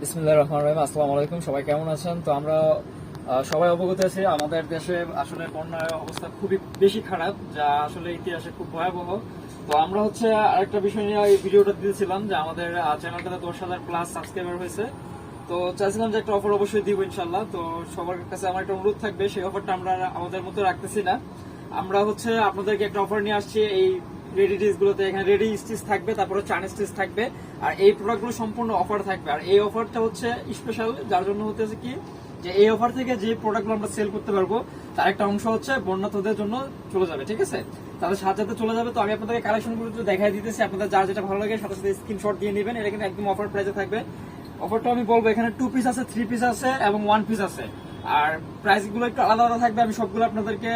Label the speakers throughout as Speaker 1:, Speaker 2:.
Speaker 1: বিসমুল্লাহ রহমান রহিম, আসসালামু আলাইকুম, সবাই কেমন আছেন? তো আমরা সবাই অবগত আছি, আমাদের দেশে আসলে বন্যার অবস্থা খুবই বেশি খারাপ, যা আসলে ইতিহাসে খুব ভয়াবহ। তো আমরা হচ্ছে আরেকটা বিষয় নিয়ে এই ভিডিওটা দিয়েছিলাম, যে আমাদের চ্যানেলটাতে দশ হাজার প্লাস সাবস্ক্রাইবার হয়েছে। তো চাইছিলাম যে একটা অফার অবশ্যই দিব ইনশাল্লাহ তো সবার কাছে আমার একটা অনুরোধ থাকবে, সেই অফারটা আমরা আমাদের মতো রাখতেছি না। আমরা হচ্ছে আপনাদেরকে একটা অফার নিয়ে আসছি, এই রেডি ডিস গুলোতে এখানে রেডি স্টিচ থাকবে, তারপরে চান স্টিচ থাকবে, আর এই প্রোডাক্টগুলো সম্পূর্ণ অফার থাকবে। আর এই অফারটা হচ্ছে স্পেশাল যার জন্য হতেছে কি? যে এই অফার থেকে যে প্রোডাক্টগুলো আমরা সেল করতে পারব, তার একটা অংশ হচ্ছে বন্যাতদের জন্য চলে যাবে, ঠিক আছে? তাদের সাথে সাথে চলে যাবে, তো আমি আপনাদেরকে কালেকশনগুলো একটু দেখাই দিতেছি, আপনাদের যার যেটা ভালো লাগে সাথে সাথে স্ক্রিনশট দিয়ে নেবেন, এটা কিন্তু একদম অফার প্রাইসে থাকবে। অফারটা আমি বলব, এখানে টু পিস আছে থ্রি পিস আছে এবং ওয়ান পিস আছে। আর প্রাইসগুলো একটু আলাদা আলাদা থাকবে, আমি সবগুলো আপনাদেরকে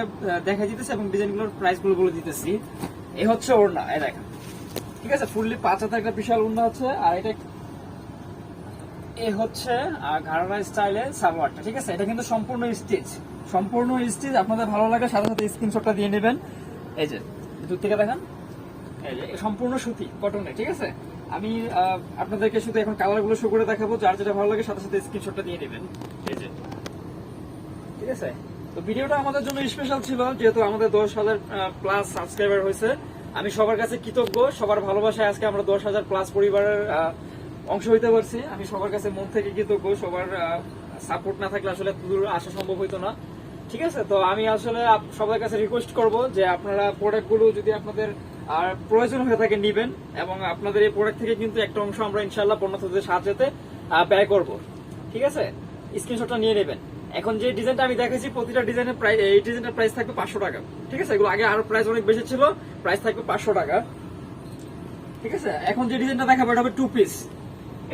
Speaker 1: দেখাই দিতেছি এবং ডিজাইনগুলোর প্রাইসগুলো বলে দিতেছি। এই হচ্ছে ওড়না, এই দেখেন। ঠিক আছে, ফুললি পাঁচ হাতে একটা বিশাল ওড়না আছে, আর এটা এ হচ্ছে ঘাড়া স্টাইলে সালোয়ারটা, ঠিক আছে? এটা কিন্তু সম্পূর্ণ স্টিচ সম্পূর্ণ স্টিচ আপনাদের ভালো লাগে সাথে সাথে স্ক্রিনশটটা দিয়ে নেবেন। এই যে, দূর থেকে দেখেন। এই যে, সম্পূর্ণ সুতি কটনে ঠিক আছে? আমি আপনাদেরকে শুধু এখন কালারগুলো শো করে দেখাবো, যার যেটা ভালো লাগে সাথে সাথে স্ক্রিনশটটা দিয়ে নেবেন। এই যে, ঠিক আছে? তো ভিডিওটা আমাদের জন্য স্পেশাল ছিল যেহেতু আমাদের দশ হাজার প্লাস সাবস্ক্রাইবার হয়েছে। আমি সবার কাছে কৃতজ্ঞ সবার ভালোবাসায় আজকে আমরা দশ হাজার প্লাস পরিবারের অংশ হইতে পারছি। আমি সবার কাছে মন থেকে কৃতজ্ঞ সবার সাপোর্ট না থাকলে আসলে দূর আসা সম্ভব হইতো না। ঠিক আছে? তো আমি আসলে সবার কাছে রিকোয়েস্ট করব যে আপনারা প্রোডাক্টগুলো যদি আপনাদের আর প্রয়োজন হয়ে থাকে নিবেন এবং আপনাদের এই প্রোডাক্ট থেকে কিন্তু একটা অংশ আমরা ইনশাল্লাহ পণ্যদের সাহায্যে আহ, ব্যয় করব। ঠিক আছে? স্ক্রিনশটটা নিয়ে নেবেন। এখন যে ডিজাইনটা আমি দেখেছি প্রতিটা ডিজাইনের প্রাইস এই ডিজাইনের প্রাইস থাকবে পাঁচশো টাকা। ঠিক আছে? এগুলো আগে আরও প্রাইস অনেক বেশি ছিল প্রাইস থাকবে পাঁচশো টাকা। ঠিক আছে? এখন যে ডিজাইনটা দেখাবো, এটা হবে টু পিস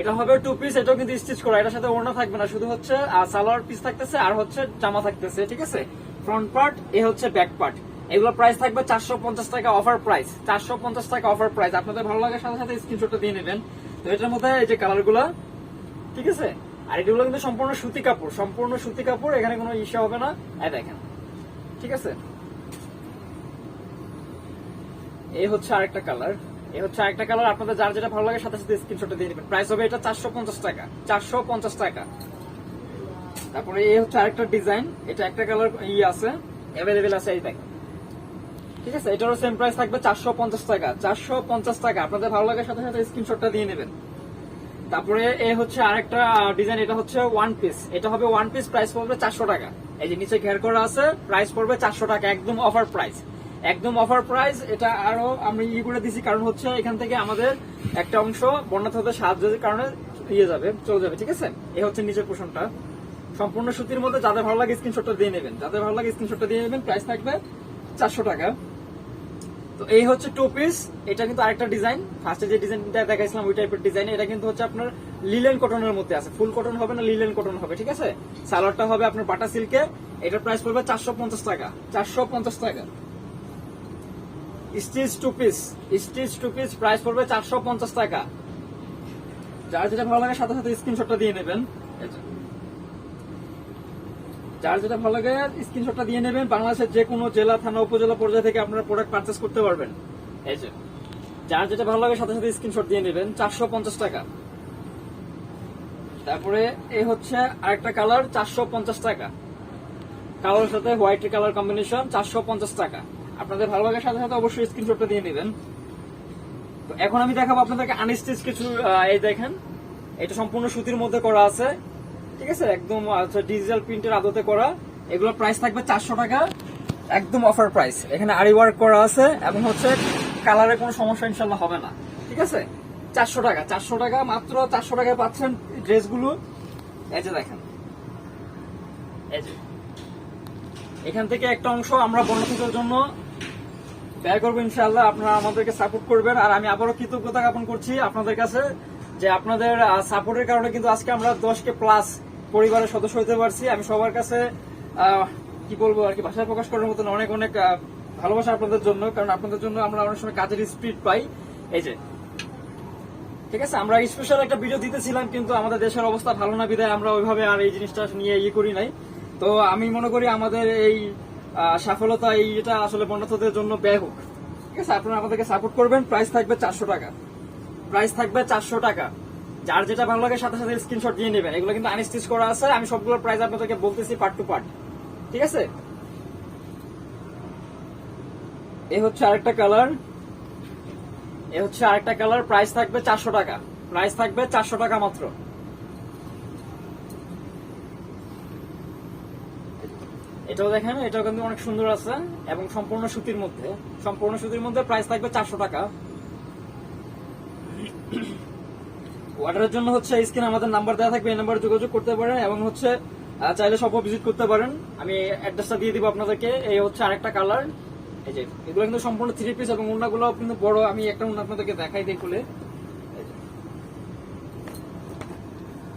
Speaker 1: এটা হবে টু পিস এটাও কিন্তু স্টিচ করা, এটার সাথে ওড়না থাকবে না, শুধু হচ্ছে সালোয়ার পিস থাকতেছে আর হচ্ছে জামা থাকতেছে, ঠিক আছে? ফ্রন্ট পার্ট এ হচ্ছে ব্যাক পার্ট এগুলো প্রাইস থাকবে চারশো পঞ্চাশ টাকা অফার প্রাইস চারশো পঞ্চাশ টাকা অফার প্রাইস আপনাদের ভালো লাগার সাথে সাথে স্ক্রিনশটটা দিয়ে নেবেন। তো এটার মধ্যে এই যে কালারগুলা, ঠিক আছে? আর এগুলো কিন্তু সম্পূর্ণ সুতি কাপড়, সম্পূর্ণ সুতি কাপড়, এখানে কোনো ইস্যু হবে না। এই দেখেন, ঠিক আছে? এই হচ্ছে আরেকটা কালার। এই হচ্ছে আরেকটা কালার, আপনাদের যার যেটা ভালো লাগে সাথে সাথে স্ক্রিনশটটা দিয়ে নেবেন প্রাইস হবে এটা চারশো পঞ্চাশ টাকা, চারশো পঞ্চাশ টাকা। তারপরে এই হচ্ছে আরেকটা ডিজাইন এটা একটা কালার ই আছে অ্যাভেলেবেল আছে, এই দেখেন। ঠিক আছে? এটারও সেম প্রাইস থাকবে চারশো পঞ্চাশ টাকা, চারশো পঞ্চাশ টাকা। আপনাদের ভালো লাগার সাথে সাথে স্ক্রিনশটটা দিয়ে নেবেন। তারপরে এ হচ্ছে আরেকটা ডিজাইন এটা হচ্ছে ওয়ান পিস এটা হবে ওয়ান পিস প্রাইস পড়বে চারশো টাকা। এই যে নিচে ঘের করা আছে প্রাইস পড়বে চারশো টাকা, একদম অফার প্রাইস একদম অফার প্রাইস এটা আরও আমি ই করে দিছি, কারণ হচ্ছে এখান থেকে আমাদের একটা অংশ বন্যা হতে সাহায্যের কারণে ইয়ে যাবে, চলে যাবে, ঠিক আছে? এ হচ্ছে নিচের পোষণটা সম্পূর্ণ সুতির মধ্যে যাদের ভালো লাগে স্ক্রিনশটটা দিয়ে নেবেন। যাদের ভালো লাগে স্ক্রিনশটটা দিয়ে নেবেন প্রাইস থাকবে চারশো টাকা। তো এই হচ্ছে টু পিস এটা কিন্তু আরেকটা ডিজাইন ফার্স্টে যে ডিজাইনটা দেখাইছিলাম, ওই টাইপের ডিজাইন এটা কিন্তু হচ্ছে আপনার লিলেন কটনের মধ্যে আছে। ফুল কটন হবে না লিলেন কটন হবে, ঠিক আছে? সালোয়ারটা হবে আপনার বাটা সিল্কে। এটার প্রাইস পড়বে চারশো পঞ্চাশ টাকা। চারশো পঞ্চাশ টাকা। Stitch two piece stitch two piece price পড়বে চারশো পঞ্চাশ টাকা। যার যেটা ভালো লাগে, সাথে সাথে স্ক্রিনশটটা দিয়ে নেবেন। যার যেটা ভালো লাগে স্ক্রিনশটটা দিয়ে নেবেন। বাংলাদেশের যে কোনো জেলা, থানা, উপজেলা পর্যায়ে থেকে আপনারা প্রোডাক্ট পারচেস করতে পারবেন। এই যে, যার যেটা ভালো লাগে, সাথে সাথে স্ক্রিনশট দিয়ে নেবেন। চারশো পঞ্চাশ টাকা। তারপরে এই হচ্ছে আরেকটা কালার চারশো পঞ্চাশ টাকা। কালারের সাথে হোয়াইট কালার কম্বিনেশন চারশো পঞ্চাশ টাকা। আপনাদের ভালো লাগার সাথে সাথে অবশ্যই স্ক্রিনশটটা দিয়ে নেবেন। তো এখন আমি দেখাবো আপনাদেরকে আনস্টিচ কিছু এই দেখেন। এটা সম্পূর্ণ সুতির মধ্যে করা আছে। ঠিক আছে, একদম ডিজিটাল প্রিন্টের আদতে করা। এগুলোর প্রাইস থাকবে চারশো টাকা। একদম অফার প্রাইস এখানে আরি ওয়ার্ক করা আছে এবং হচ্ছে কালারের কোনো সমস্যা ইনশাল্লাহ হবে না। ঠিক আছে? চারশো টাকা চারশো টাকা মাত্র চারশো টাকায় পাচ্ছেন ড্রেসগুলো এই যে দেখেন। এখান থেকে একটা অংশ আমরা বন্যদের জন্য ব্যয় করব ইনশাল্লাহ আপনারা আমাদেরকে সাপোর্ট করবেন। আর আমি আবারও কৃতজ্ঞতা জ্ঞাপন করছি আপনাদের কাছে যে আপনাদের সাপোর্টের কারণে কিন্তু আজকে আমরা দশকে প্লাস পরিবারের সদস্য হতে পারছি। আমি সবার কাছে কি বলব, আর কি ভাষায় প্রকাশ করার মতন অনেক অনেক ভালোবাসা আপনাদের জন্য, কারণ আপনাদের জন্য আমরা অনেক সময় কাজের স্পিড পাই। এই যে, ঠিক আছে? আমরা স্পেশাল একটা ভিডিও দিতেছিলাম, কিন্তু আমাদের দেশের অবস্থা ভালো না বিদায় আমরা ওইভাবে আর এই জিনিসটা নিয়ে ইয়ে করি নাই। তো আমি মনে করি আমাদের এই সফলতা এই এটা আসলে বন্যার্থদের জন্য ব্যয় হোক। ঠিক আছে? আপনারা আমাদেরকে সাপোর্ট করবেন। প্রাইস থাকবে চারশো টাকা। প্রাইস থাকবে চারশো টাকা। যার যেটা ভালো লাগে সাথে সাথে স্ক্রিনশট দিয়ে নেবেন এগুলো কিন্তু আনস্টিচ করা আছে। আমি সবগুলো প্রাইস আপনাদেরকে বলতেছি পার্ট টু পার্ট ঠিক আছে? এ হচ্ছে আরেকটা কালার এ হচ্ছে আরেকটা কালার প্রাইস থাকবে চারশো টাকা। প্রাইস থাকবে চারশো টাকা মাত্র। এটাও দেখেন, এটাও কিন্তু অনেক সুন্দর আছে এবং সম্পূর্ণ সুতির মধ্যে। সম্পূর্ণ সুতির মধ্যে প্রাইস থাকবে চারশো টাকা। অর্ডারের জন্য হচ্ছে স্ক্রিনে আমাদের নাম্বার দেওয়া থাকবে, এই নাম্বারে যোগাযোগ করতে পারেন এবং হচ্ছে চাইলে সব ভিজিট করতে পারেন। আমি অ্যাড্রেসটা দিয়ে দিব আপনাদেরকে, এই হচ্ছে আরেকটা কালার এই যে, এগুলো কিন্তু সম্পূর্ণ থ্রি পিস এবং উন্নাগুলো কিন্তু বড়, আমি একটা উন্না আপনাদেরকে দেখাই দিই খুলে।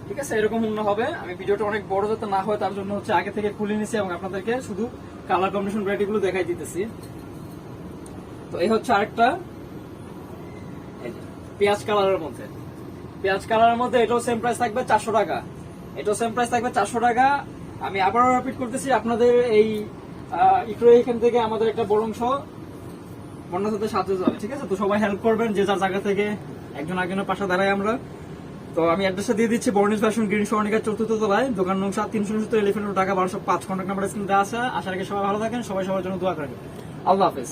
Speaker 1: ঠিক আছে, এরকম উন্না হবে। আমি ভিডিওটা অনেক বড় যাতে না হয়, তার জন্য হচ্ছে আগে থেকে খুলে নিছি এবং আপনাদেরকে শুধু কালার কম্বিনেশন ভ্যারাইটি গুলো দেখাই দিতেছি। তো এই হচ্ছে আরেকটা। পেঁয়াজ কালারের মধ্যে। পেঁয়াজ কালারের মধ্যে এটাও সেম প্রাইস থাকবে চারশো টাকা। এটাও সেম প্রাইস থাকবে চারশো টাকা। আমি আবারও রিপিট করতেছি, আপনাদের এই ইকো এখান থেকে আমাদের একটা বড় অংশ বন্যার সাথে যাবে, ঠিক আছে? তো সবাই হেল্প করবেন, যে যার জায়গা থেকে একজন একজনের পাশে দাঁড়াই আমরা। তো আমি অ্যাড্রেসটা দিয়ে দিচ্ছি বর্ণিস ফ্যাশন গ্রিন সরণিকা চতুর্থ তলায়, দোকান নং সাত, তিনশো সত্তর এলিফেন্ট টাকা বারোশো পাঁচ কন্ট্যাক্ট নাম্বার স্ক্রিন দেওয়া আছে। আশা রাখি সবাই ভালো থাকেন, সবাই সবার জন্য দোয়া করেন। আল্লাহ হাফেজ।